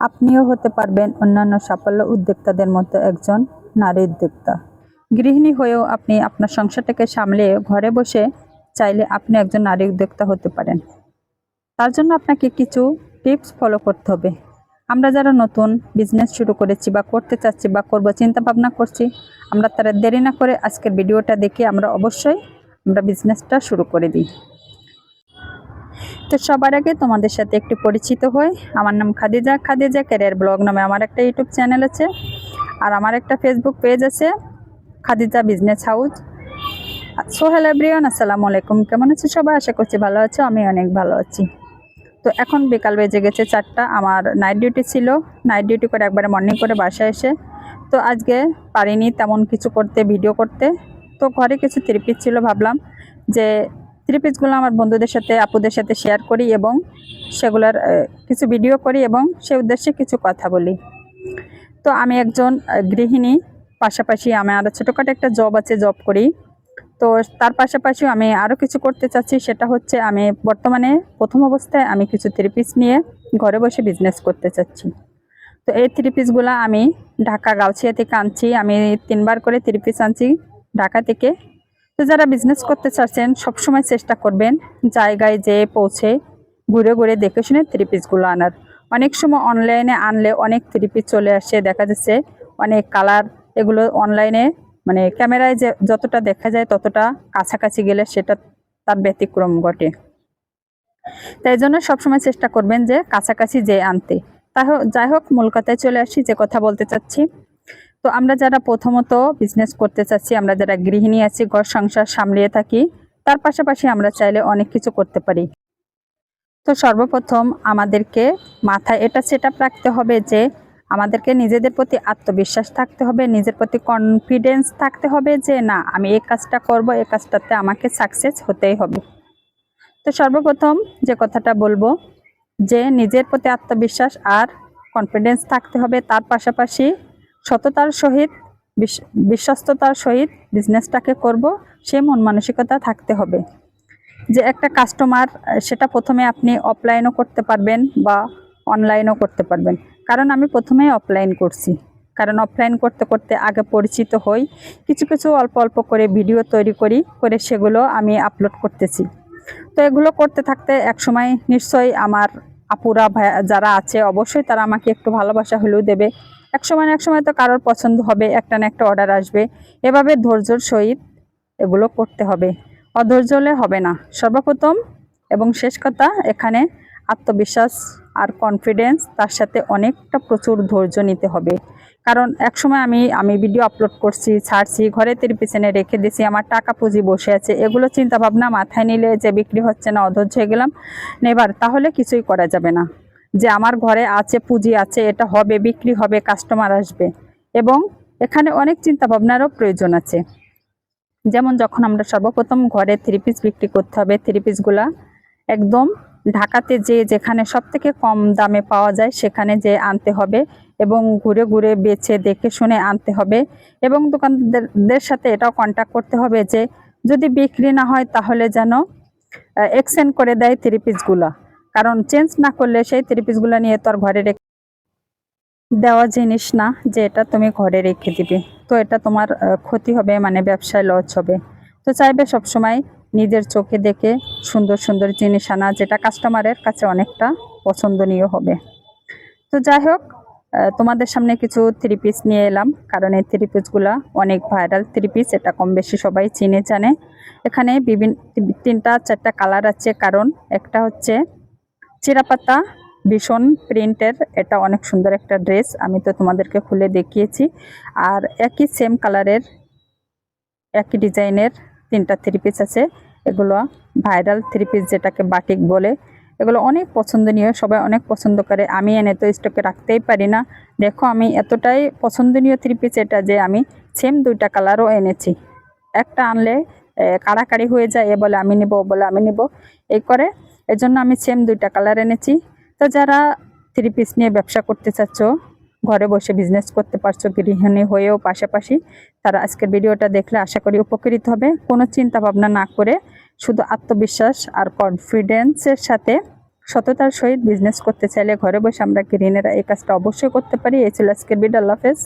আপনিও হতে পারবেন অন্যান্য সাফল্য উদ্যোক্তাদের মতো একজন নারী উদ্যোক্তা। গৃহিণী হয়েও আপনি আপনার সংসারটাকে সামলে ঘরে বসে চাইলে আপনি একজন নারী উদ্যোক্তা হতে পারেন। তার জন্য আপনাকে কিছু টিপস ফলো করতে হবে। আমরা যারা নতুন বিজনেস শুরু করেছি বা করতে চাচ্ছি বা করব চিন্তা ভাবনা করছি, আমরা তারা দেরি না করে আজকের ভিডিওটা দেখে আমরা অবশ্যই আমরা বিজনেসটা শুরু করে দিই। তো সবার আগে তোমাদের সাথে একটু পরিচিত হই। আমার নাম খাদিজা। খাদিজা ক্যারিয়ার ব্লগ নামে আমার একটা ইউটিউব চ্যানেল আছে আর আমার একটা ফেসবুক পেজ আছে, Khadija business house so hello everyone আসসালামু আলাইকুম। কেমন আছো সবাই? আশা করছি ভালো আছো, আমি অনেক ভালো আছি। তো এখন বিকাল বেজে গেছে চারটা, আমার নাইট ডিউটি ছিল। নাইট ডিউটি করে একবারে মর্নিং করে বাসায় এসে। তো আজকে পারিনি তেমন কিছু করতে ভিডিও করতে। তো ঘরে কিছু ত্রিপিস ছিল ভাবলাম যে থ্রি পিসগুলো আমার বন্ধুদের সাথে, আপুদের সাথে শেয়ার করি এবং সেগুলোর কিছু ভিডিও করি এবং সে উদ্দেশ্যে কিছু কথা বলি। তো আমি একজন গৃহিণী, পাশাপাশি আমার ছোটোখাটো একটা জব আছে জব করি। তো তার পাশাপাশি আমি আরও কিছু করতে চাচ্ছি, সেটা হচ্ছে আমি বর্তমানে প্রথম অবস্থায় আমি কিছু থ্রি পিস নিয়ে ঘরে বসে বিজনেস করতে চাচ্ছি। তো এই থ্রি পিসগুলো আমি ঢাকা গাউছিয়া থেকে আনছি, আমি তিনবার করে থ্রি পিস আনছি, ঢাকা থেকে তো যারা বিজনেস করতে চাচ্ছেন, সবসময় চেষ্টা করবেন জায়গায় যেয়ে পৌঁছে ঘুরে ঘুরে দেখে শুনে থ্রি পিসগুলো আনার। অনেক সময় অনলাইনে আনলে অনেক থ্রি পিস চলে আসে, দেখা যাচ্ছে অনেক কালার এগুলো অনলাইনে মানে ক্যামেরায় যে যতটা দেখা যায় ততটা কাছাকাছি গেলে সেটা তার ব্যতিক্রম ঘটে। তাই জন্য সবসময় চেষ্টা করবেন যে কাছাকাছি যে আনতে। তাই যাই হোক, মূল কথায় চলে আসি, যে কথা বলতে চাচ্ছি। তো আমরা যারা প্রথমত বিজনেস করতে চাচ্ছি, আমরা যারা গৃহিণী আছি, ঘর সংসার সামলিয়ে থাকি, তার পাশাপাশি আমরা চাইলে অনেক কিছু করতে পারি। তো সর্বপ্রথম আমাদেরকে মাথায় এটা সেট রাখতে হবে যে আমাদেরকে নিজেদের প্রতি আত্মবিশ্বাস থাকতে হবে, নিজের প্রতি কনফিডেন্স থাকতে হবে যে না, আমি এই কাজটা করব, এই কাজটাতে আমাকে সাকসেস হতেই হবে। তো সর্বপ্রথম যে কথাটা বলব, যে নিজের প্রতি আত্মবিশ্বাস আর কনফিডেন্স থাকতে হবে, তার পাশাপাশি সততার সহিত, বিশ- বিশ্বস্ততার সহিত বিজনেসটাকে করব, সে মন মানসিকতা থাকতে হবে। যে একটা কাস্টমার সেটা প্রথমে আপনি অফলাইনও করতে পারবেন বা অনলাইনও করতে পারবেন। কারণ আমি প্রথমে অফলাইন করছি। কারণ অফলাইন করতে করতে আগে পরিচিত হই। কিছু কিছু অল্প অল্প করে ভিডিও তৈরি করি, করে সেগুলো আমি আপলোড করতেছি। তো এগুলো করতে থাকতে একসময় নিশ্চয়ই আমার আপুরা যারা আছে, অবশ্যই তারা আমাকে একটু ভালোবাসা হলেও দেবে। এক সময় এক সময় তো কারোর পছন্দ হবে, একটা না একটা অর্ডার আসবে। এভাবে ধৈর্যর সহিত এগুলো করতে হবে। অধৈর্য হলে হবে না। সর্বপ্রথম এবং শেষ কথা, এখানে আত্মবিশ্বাস আর কনফিডেন্স তার সাথে অনেকটা প্রচুর ধৈর্য নিতে হবে। কারণ একসময় আমি আমি ভিডিও আপলোড করছি, ছাড়ছি ঘরে তের পিছনে রেখে দিছি, আমার টাকা পুঁজি বসে আছে, এগুলো চিন্তা ভাবনা মাথায় নিলে যে বিক্রি হচ্ছে না, অধৈর্য হয়ে গেলাম, নেবার, তাহলে কিছুই করা যাবে না। যে আমার ঘরে আছে, পুঁজি আছে, এটা হবে, বিক্রি হবে কাস্টমার আসবে। এবং এখানে অনেক চিন্তা ভাবনারও প্রয়োজন আছে। যেমন যখন আমরা সর্বপ্রথম ঘরে থ্রি পিস বিক্রি করতে হবে থ্রি পিসগুলা একদম ঢাকাতে যে যেখানে সব থেকে কম দামে পাওয়া যায়, সেখানে যে আনতে হবে এবং ঘুরে ঘুরে বেছে দেখে শুনে আনতে হবে। এবং দোকানদারদের সাথে এটাও কন্ট্যাক্ট করতে হবে যে, যদি বিক্রি না হয় তাহলে যেন এক্সচেঞ্জ করে দেয় থ্রি পিসগুলা কারণ চেঞ্জ না করলে সেই থ্রি পিসগুলো নিয়ে তো আর ঘরে রেখে দেওয়া জিনিস না যে এটা তুমি ঘরে রেখে দিবে। তো এটা তোমার ক্ষতি হবে মানে ব্যবসায় লস হবে। তো চাইবে সবসময় নিজের চোখে দেখে সুন্দর সুন্দর জিনিস আনা, যেটা কাস্টমারের কাছে অনেকটা পছন্দনীয় হবে। তো যাই হোক তোমাদের সামনে কিছু থ্রি পিস নিয়ে এলাম, কারণ এই থ্রি পিসগুলা অনেক ভাইরাল থ্রি পিস এটা কম বেশি সবাই চিনে জানে। এখানে বিভিন্ন, তিনটা, চারটা কালার আছে, কারণ একটা হচ্ছে চিরাপাতা ভীষণ প্রিন্টের, এটা অনেক সুন্দর একটা ড্রেস, আমি তো তোমাদেরকে খুলে দেখিয়েছি। আর একই সেম কালারের একই ডিজাইনের তিনটা থ্রি পিস আছে। এগুলো ভাইরাল থ্রি পিস যেটাকে বাটিক বলে। এগুলো অনেক পছন্দনীয়, সবাই অনেক পছন্দ করে। আমি এনে তো স্টকে রাখতেই পারি না। দেখো, আমি এতটাই পছন্দনীয় থ্রি পিস এটা যে আমি সেম দুইটা কালারও এনেছি। একটা আনলে কাড়াকাড়ি হয়ে যায়, এ বলে আমি নিব বলে আমি নিব। এই করে এজন্য আমি সেম দুইটা কালার এনেছি। তো যারা থ্রি পিস নিয়ে ব্যবসা করতে চাচ্ছ, ঘরে বসে বিজনেস করতে পারছ, গৃহিণী হয়েও পাশাপাশি, তারা আজকের ভিডিওটা দেখলে আশা করি উপকৃত হবে। কোনো চিন্তা ভাবনা না করে শুধু আত্মবিশ্বাস আর কনফিডেন্সের সাথে সততার সহিত বিজনেস করতে চাইলে ঘরে বসে আমরা গৃহিণীরা এই কাজটা অবশ্যই করতে পারি। এই ছিল আজকের ভিডিও আল্লাহ হাফেজ।